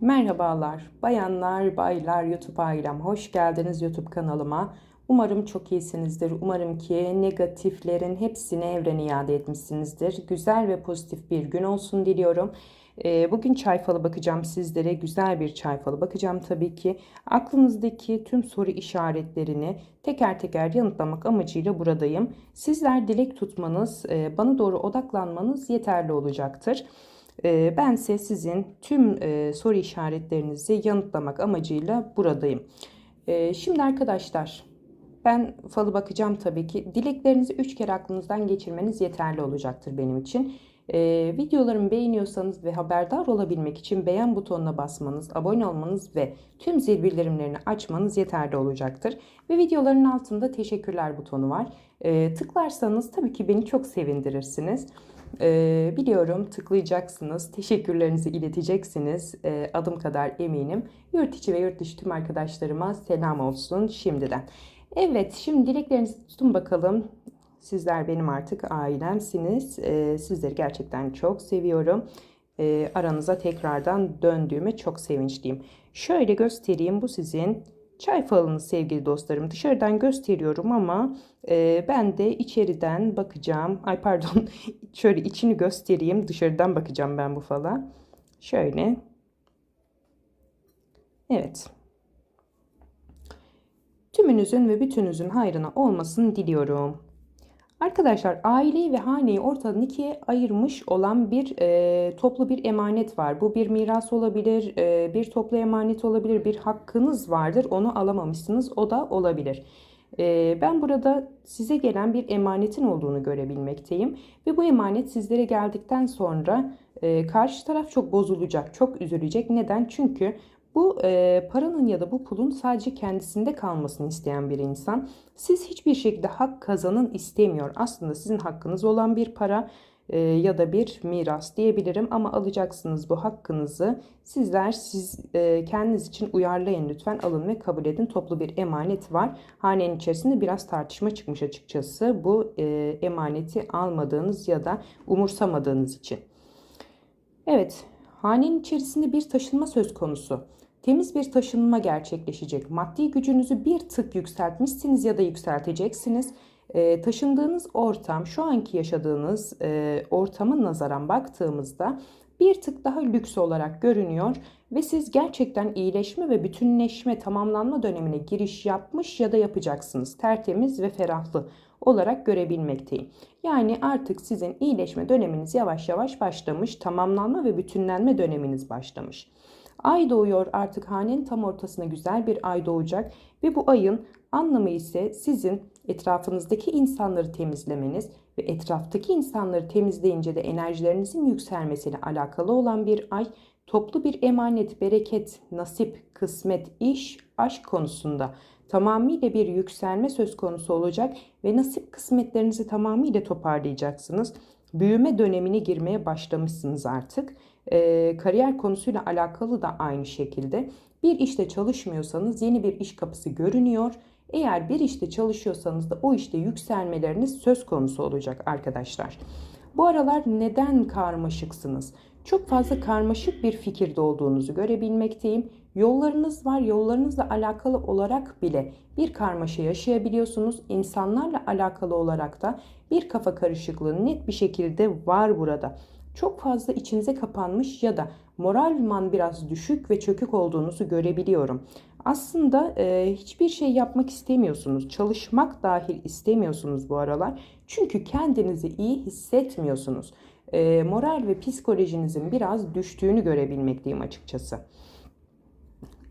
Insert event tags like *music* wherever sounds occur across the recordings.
Merhabalar, bayanlar, baylar, YouTube ailem. Hoş geldiniz YouTube kanalıma. Umarım çok iyisinizdir. Umarım ki negatiflerin hepsini evrene iade etmişsinizdir. Güzel ve pozitif bir gün olsun diliyorum. Ee, Bugün çay falı bakacağım sizlere. Güzel bir çay falı bakacağım tabii ki. Aklınızdaki tüm soru işaretlerini teker teker yanıtlamak amacıyla buradayım. Sizler dilek tutmanız, e, bana doğru odaklanmanız yeterli olacaktır. Ee, Bense sizin tüm e, soru işaretlerinizi yanıtlamak amacıyla buradayım. Ee, Şimdi arkadaşlar ben falı bakacağım tabii ki. Dileklerinizi 3 kere aklınızdan geçirmeniz yeterli olacaktır benim için. Ee, videolarımı beğeniyorsanız ve haberdar olabilmek için beğen butonuna basmanız, abone olmanız ve tüm zil bildirimlerini açmanız yeterli olacaktır. Ve videoların altında teşekkürler butonu var. Ee, tıklarsanız tabii ki beni çok sevindirirsiniz. Ee, biliyorum tıklayacaksınız, teşekkürlerinizi ileteceksiniz. Ee, adım kadar eminim. Yurt içi ve yurt dışı tüm arkadaşlarıma selam olsun şimdiden. Evet, şimdi dileklerinizi tutun bakalım. Sizler benim artık ailemsiniz. Ee, sizleri gerçekten çok seviyorum. Ee, aranıza tekrardan döndüğüme çok sevinçliyim. Şöyle göstereyim. Bu sizin çay falınız sevgili dostlarım. Dışarıdan gösteriyorum ama e, ben de içeriden bakacağım. Ay pardon. *laughs* Şöyle içini göstereyim. Dışarıdan bakacağım ben bu fala. Şöyle. Evet. Tümünüzün ve bütününüzün hayrına olmasını diliyorum. Arkadaşlar aileyi ve haneyi ortadan ikiye ayırmış olan bir e, toplu bir emanet var. Bu bir miras olabilir, e, bir toplu emanet olabilir, bir hakkınız vardır. Onu alamamışsınız, o da olabilir. E, ben burada size gelen bir emanetin olduğunu görebilmekteyim. Ve bu emanet sizlere geldikten sonra e, karşı taraf çok bozulacak, çok üzülecek. Neden? Çünkü bu e, paranın ya da bu pulun sadece kendisinde kalmasını isteyen bir insan. Siz hiçbir şekilde hak kazanın istemiyor. Aslında sizin hakkınız olan bir para e, ya da bir miras diyebilirim ama alacaksınız bu hakkınızı. Sizler siz e, kendiniz için uyarlayın lütfen alın ve kabul edin. Toplu bir emanet var. Hanenin içerisinde biraz tartışma çıkmış açıkçası. Bu e, emaneti almadığınız ya da umursamadığınız için. Evet, hanenin içerisinde bir taşınma söz konusu. Temiz bir taşınma gerçekleşecek. Maddi gücünüzü bir tık yükseltmişsiniz ya da yükselteceksiniz. E, taşındığınız ortam, şu anki yaşadığınız e, ortamın nazaran baktığımızda bir tık daha lüks olarak görünüyor ve siz gerçekten iyileşme ve bütünleşme, tamamlanma dönemine giriş yapmış ya da yapacaksınız. Tertemiz ve ferahlı olarak görebilmekteyim. Yani artık sizin iyileşme döneminiz yavaş yavaş başlamış, tamamlanma ve bütünlenme döneminiz başlamış. Ay doğuyor artık hanenin tam ortasına güzel bir ay doğacak ve bu ayın anlamı ise sizin etrafınızdaki insanları temizlemeniz ve etraftaki insanları temizleyince de enerjilerinizin yükselmesiyle alakalı olan bir ay toplu bir emanet, bereket, nasip, kısmet, iş, aşk konusunda tamamıyla bir yükselme söz konusu olacak ve nasip kısmetlerinizi tamamıyla toparlayacaksınız. Büyüme dönemine girmeye başlamışsınız artık. Ee, kariyer konusuyla alakalı da aynı şekilde. Bir işte çalışmıyorsanız yeni bir iş kapısı görünüyor. Eğer bir işte çalışıyorsanız da o işte yükselmeleriniz söz konusu olacak arkadaşlar. Bu aralar neden karmaşıksınız? Çok fazla karmaşık bir fikirde olduğunuzu görebilmekteyim. Yollarınız var, yollarınızla alakalı olarak bile bir karmaşa yaşayabiliyorsunuz. İnsanlarla alakalı olarak da bir kafa karışıklığı net bir şekilde var burada. Çok fazla içinize kapanmış ya da moralman biraz düşük ve çökük olduğunuzu görebiliyorum. Aslında e, hiçbir şey yapmak istemiyorsunuz. Çalışmak dahil istemiyorsunuz bu aralar. Çünkü kendinizi iyi hissetmiyorsunuz. E, moral ve psikolojinizin biraz düştüğünü görebilmekteyim açıkçası.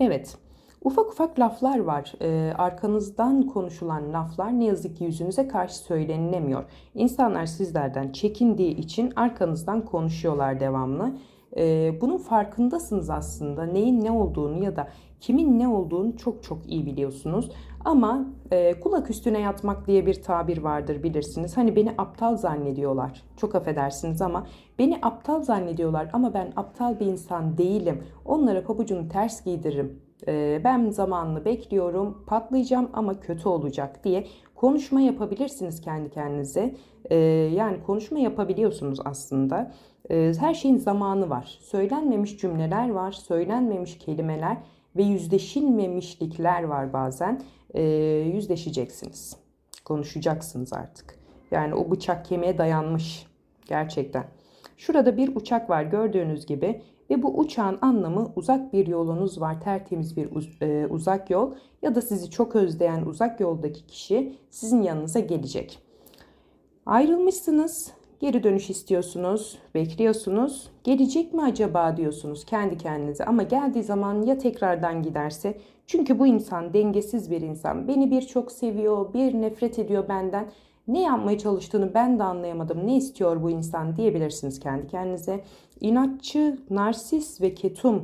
Evet. Ufak ufak laflar var. Ee, arkanızdan konuşulan laflar ne yazık ki yüzünüze karşı söylenilemiyor. İnsanlar sizlerden çekindiği için arkanızdan konuşuyorlar devamlı. Ee, bunun farkındasınız aslında. Neyin ne olduğunu ya da kimin ne olduğunu çok çok iyi biliyorsunuz. Ama e, kulak üstüne yatmak diye bir tabir vardır bilirsiniz. Hani beni aptal zannediyorlar. Çok affedersiniz ama beni aptal zannediyorlar ama ben aptal bir insan değilim. Onlara pabucunu ters giydiririm. E, ben zamanını bekliyorum, patlayacağım ama kötü olacak diye konuşma yapabilirsiniz kendi kendinize. E, yani konuşma yapabiliyorsunuz aslında. Ee, her şeyin zamanı var. Söylenmemiş cümleler var, söylenmemiş kelimeler ve yüzleşilmemişlikler var bazen. Ee, yüzleşeceksiniz. Konuşacaksınız artık. Yani o bıçak kemiğe dayanmış gerçekten. Şurada bir uçak var gördüğünüz gibi ve bu uçağın anlamı uzak bir yolunuz var, tertemiz bir uz- e, uzak yol ya da sizi çok özleyen uzak yoldaki kişi sizin yanınıza gelecek. Ayrılmışsınız, geri dönüş istiyorsunuz, bekliyorsunuz. Gelecek mi acaba diyorsunuz kendi kendinize ama geldiği zaman ya tekrardan giderse çünkü bu insan dengesiz bir insan. Beni bir çok seviyor, bir nefret ediyor benden. Ne yapmaya çalıştığını ben de anlayamadım. Ne istiyor bu insan diyebilirsiniz kendi kendinize. İnatçı, narsist ve ketum,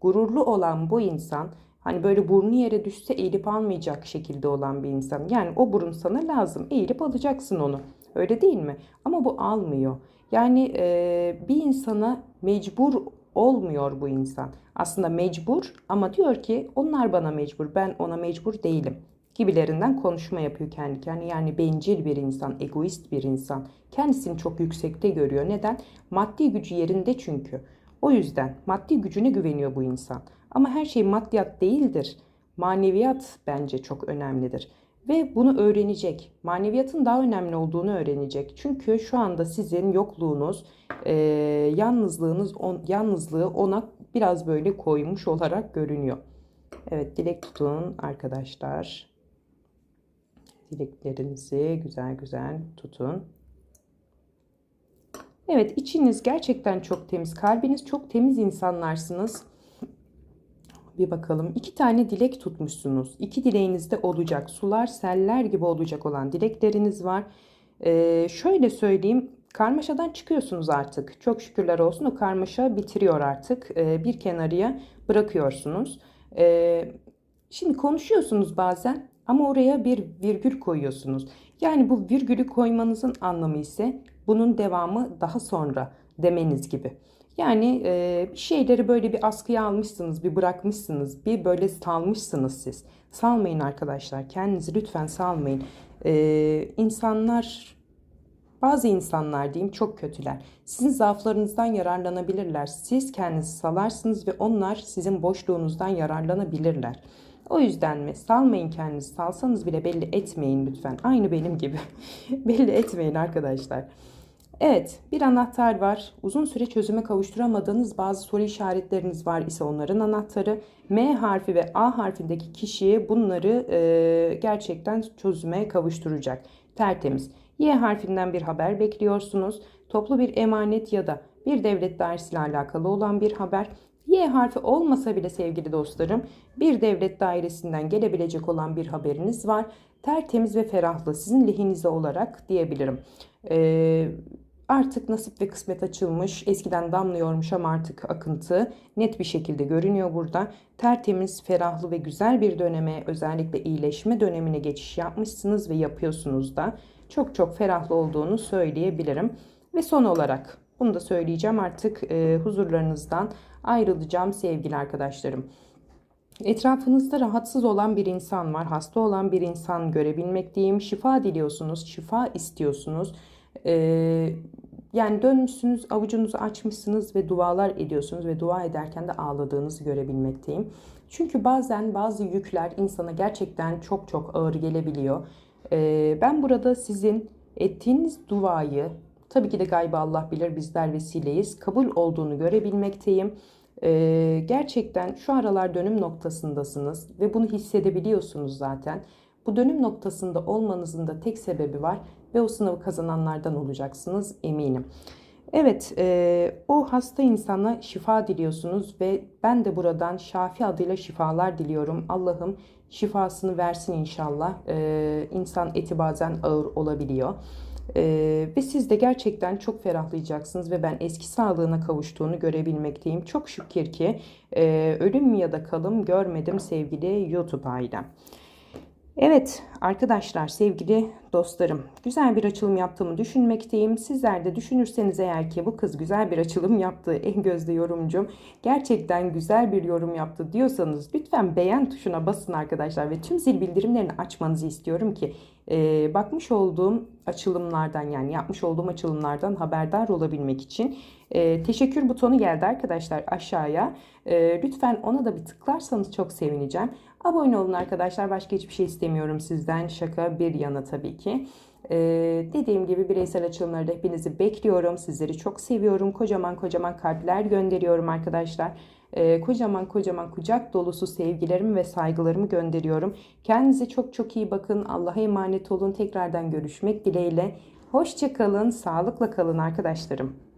gururlu olan bu insan hani böyle burnu yere düşse eğilip almayacak şekilde olan bir insan. Yani o burun sana lazım. Eğilip alacaksın onu. Öyle değil mi? Ama bu almıyor. Yani e, bir insana mecbur olmuyor bu insan. Aslında mecbur ama diyor ki onlar bana mecbur. Ben ona mecbur değilim gibilerinden konuşma yapıyor kendi kendine. Yani bencil bir insan, egoist bir insan. Kendisini çok yüksekte görüyor. Neden? Maddi gücü yerinde çünkü. O yüzden maddi gücüne güveniyor bu insan. Ama her şey maddiyat değildir. Maneviyat bence çok önemlidir. Ve bunu öğrenecek. Maneviyatın daha önemli olduğunu öğrenecek. Çünkü şu anda sizin yokluğunuz, e, yalnızlığınız, on, yalnızlığı ona biraz böyle koymuş olarak görünüyor. Evet dilek tutun arkadaşlar. Dileklerinizi güzel güzel tutun. Evet içiniz gerçekten çok temiz. Kalbiniz çok temiz insanlarsınız. Bir bakalım. İki tane dilek tutmuşsunuz. İki dileğiniz de olacak. Sular, seller gibi olacak olan dilekleriniz var. Ee, şöyle söyleyeyim. Karmaşadan çıkıyorsunuz artık. Çok şükürler olsun o karmaşa bitiriyor artık. Ee, bir kenarıya bırakıyorsunuz. Ee, şimdi konuşuyorsunuz bazen ama oraya bir virgül koyuyorsunuz. Yani bu virgülü koymanızın anlamı ise bunun devamı daha sonra demeniz gibi. Yani e, şeyleri böyle bir askıya almışsınız, bir bırakmışsınız, bir böyle salmışsınız siz. Salmayın arkadaşlar, kendinizi lütfen salmayın. E, insanlar, bazı insanlar diyeyim çok kötüler. Sizin zaaflarınızdan yararlanabilirler. Siz kendinizi salarsınız ve onlar sizin boşluğunuzdan yararlanabilirler. O yüzden mi? Salmayın kendinizi. Salsanız bile belli etmeyin lütfen. Aynı benim gibi. *laughs* belli etmeyin arkadaşlar. Evet, bir anahtar var. Uzun süre çözüme kavuşturamadığınız bazı soru işaretleriniz var ise onların anahtarı. M harfi ve A harfindeki kişiye bunları e, gerçekten çözüme kavuşturacak. Tertemiz. Y harfinden bir haber bekliyorsunuz. Toplu bir emanet ya da bir devlet dairesiyle alakalı olan bir haber. Y harfi olmasa bile sevgili dostlarım bir devlet dairesinden gelebilecek olan bir haberiniz var. Tertemiz ve ferahlı sizin lehinize olarak diyebilirim. Ee, artık nasip ve kısmet açılmış. Eskiden damlıyormuş ama artık akıntı net bir şekilde görünüyor burada. Tertemiz, ferahlı ve güzel bir döneme özellikle iyileşme dönemine geçiş yapmışsınız ve yapıyorsunuz da. Çok çok ferahlı olduğunu söyleyebilirim. Ve son olarak bunu da söyleyeceğim artık e, huzurlarınızdan ayrılacağım sevgili arkadaşlarım. Etrafınızda rahatsız olan bir insan var, hasta olan bir insan görebilmekteyim. Şifa diliyorsunuz, şifa istiyorsunuz. Ee, yani dönmüşsünüz, avucunuzu açmışsınız ve dualar ediyorsunuz ve dua ederken de ağladığınızı görebilmekteyim. Çünkü bazen bazı yükler insana gerçekten çok çok ağır gelebiliyor. Ee, ben burada sizin ettiğiniz duayı, tabii ki de gayba Allah bilir bizler vesileyiz, kabul olduğunu görebilmekteyim. Ee, gerçekten şu aralar dönüm noktasındasınız ve bunu hissedebiliyorsunuz zaten. Bu dönüm noktasında olmanızın da tek sebebi var ve o sınavı kazananlardan olacaksınız eminim. Evet, e, o hasta insana şifa diliyorsunuz ve ben de buradan Şafi adıyla şifalar diliyorum. Allah'ım şifasını versin inşallah. E, insan eti bazen ağır olabiliyor. Ee, ve siz de gerçekten çok ferahlayacaksınız ve ben eski sağlığına kavuştuğunu görebilmekteyim. Çok şükür ki e, ölüm ya da kalım görmedim sevgili YouTube ailem. Evet arkadaşlar sevgili dostlarım güzel bir açılım yaptığımı düşünmekteyim. Sizler de düşünürseniz eğer ki bu kız güzel bir açılım yaptı *laughs* en gözde yorumcum gerçekten güzel bir yorum yaptı diyorsanız lütfen beğen tuşuna basın arkadaşlar ve tüm zil bildirimlerini açmanızı istiyorum ki e, bakmış olduğum açılımlardan yani yapmış olduğum açılımlardan haberdar olabilmek için e, teşekkür butonu geldi arkadaşlar aşağıya. E, lütfen ona da bir tıklarsanız çok sevineceğim. Abone olun arkadaşlar. Başka hiçbir şey istemiyorum sizden. Şaka bir yana tabii ki. Ee, dediğim gibi bireysel açılımlarda hepinizi bekliyorum. Sizleri çok seviyorum. Kocaman kocaman kalpler gönderiyorum arkadaşlar. Ee, kocaman kocaman kucak dolusu sevgilerimi ve saygılarımı gönderiyorum. Kendinize çok çok iyi bakın. Allah'a emanet olun. Tekrardan görüşmek dileğiyle. Hoşçakalın. Sağlıkla kalın arkadaşlarım.